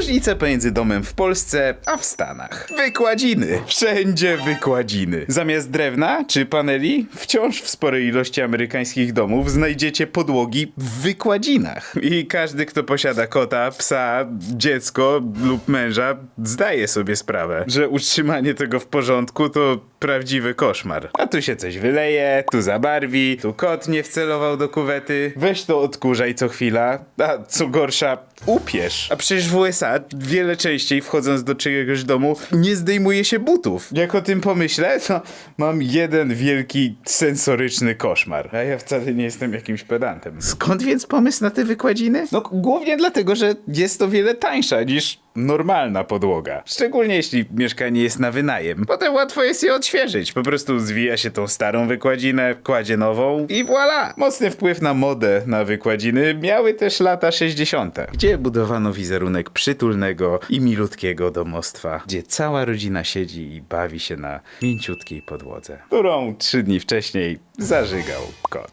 Różnica pomiędzy domem w Polsce a w Stanach. Wykładziny. Wszędzie wykładziny. Zamiast drewna czy paneli, wciąż w sporej ilości amerykańskich domów znajdziecie podłogi w wykładzinach. I każdy, kto posiada kota, psa, dziecko lub męża, zdaje sobie sprawę, że utrzymanie tego w porządku to prawdziwy koszmar. A tu się coś wyleje, tu zabarwi, tu kot nie wcelował do kuwety. Weź to odkurzaj co chwila, a co gorsza, upierz. A przecież w USA wiele częściej wchodząc do czyjegoś domu nie zdejmuje się butów. Jak o tym pomyślę, to mam jeden wielki sensoryczny koszmar. A ja wcale nie jestem jakimś pedantem. Skąd więc pomysł na te wykładziny? No głównie dlatego, że jest to wiele tańsza niż normalna podłoga. Szczególnie jeśli mieszkanie jest na wynajem. Potem łatwo jest je odświeżyć. Po prostu zwija się tą starą wykładzinę, kładzie nową i voilà! Mocny wpływ na modę na wykładziny miały też lata 60., gdzie budowano wizerunek przytulnego i milutkiego domostwa, gdzie cała rodzina siedzi i bawi się na mięciutkiej podłodze, którą trzy dni wcześniej zażygał kot.